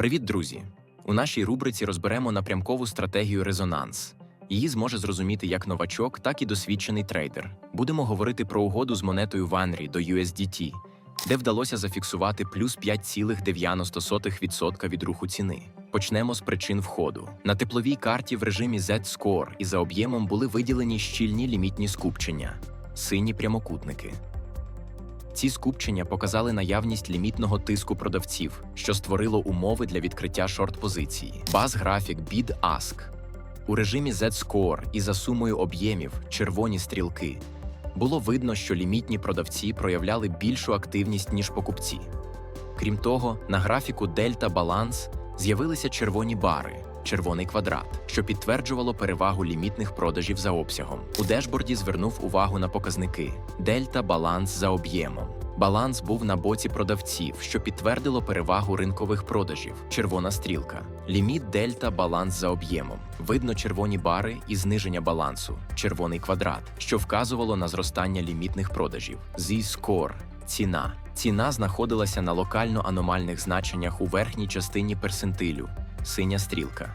Привіт, друзі! У нашій рубриці розберемо напрямкову стратегію резонанс. Її зможе зрозуміти як новачок, так і досвідчений трейдер. Будемо говорити про угоду з монетою Vanry до USDT, де вдалося зафіксувати плюс 5,90% від руху ціни. Почнемо з причин входу. На тепловій карті в режимі Z-Score і за об'ємом були виділені щільні лімітні скупчення, сині прямокутники. Ці скупчення показали наявність лімітного тиску продавців, що створило умови для відкриття шорт-позиції. Баз-графік Bid-Ask. У режимі Z-Score і за сумою об'ємів червоні стрілки було видно, що лімітні продавці проявляли більшу активність, ніж покупці. Крім того, на графіку Дельта Баланс з'явилися червоні бари, червоний квадрат, що підтверджувало перевагу лімітних продажів за обсягом. У дешборді звернув увагу на показники Дельта Баланс за об'ємом. Баланс був на боці продавців, що підтвердило перевагу ринкових продажів. Червона стрілка. Ліміт дельта баланс за об'ємом. Видно червоні бари і зниження балансу, червоний квадрат, що вказувало на зростання лімітних продажів. Z-Score – ціна. Ціна знаходилася на локально аномальних значеннях у верхній частині персентилю, синя стрілка.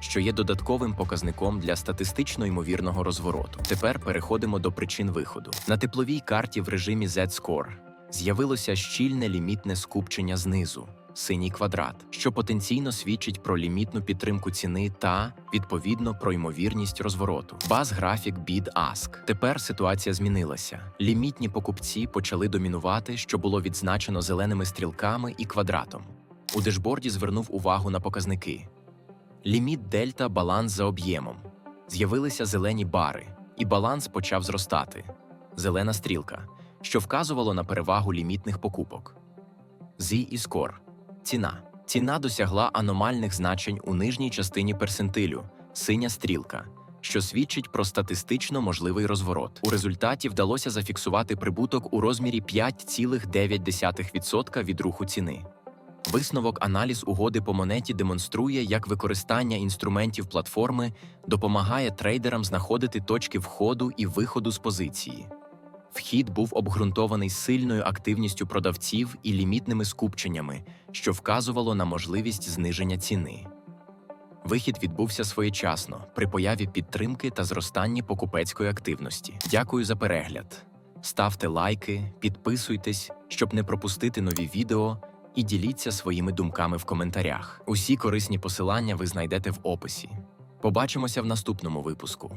Що є додатковим показником для статистично ймовірного розвороту. Тепер переходимо до причин виходу. На тепловій карті в режимі Z-Score з'явилося щільне лімітне скупчення знизу, синій квадрат, що потенційно свідчить про лімітну підтримку ціни та, відповідно, про ймовірність розвороту. Баз-графік Bid-Ask. Тепер ситуація змінилася. Лімітні покупці почали домінувати, що було відзначено зеленими стрілками і квадратом. У дешборді звернув увагу на показники. Ліміт дельта баланс за об'ємом. З'явилися зелені бари, і баланс почав зростати. Зелена стрілка, що вказувало на перевагу лімітних покупок. Z і Score. Ціна. Ціна досягла аномальних значень у нижній частині персентилю, синя стрілка, що свідчить про статистично можливий розворот. У результаті вдалося зафіксувати прибуток у розмірі 5,9% від руху ціни. Висновок аналіз угоди по монеті демонструє, як використання інструментів платформи допомагає трейдерам знаходити точки входу і виходу з позиції. Вхід був обґрунтований сильною активністю продавців і лімітними скупченнями, що вказувало на можливість зниження ціни. Вихід відбувся своєчасно при появі підтримки та зростанні покупецької активності. Дякую за перегляд. Ставте лайки, підписуйтесь, щоб не пропустити нові відео, і діліться своїми думками в коментарях. Усі корисні посилання ви знайдете в описі. Побачимося в наступному випуску.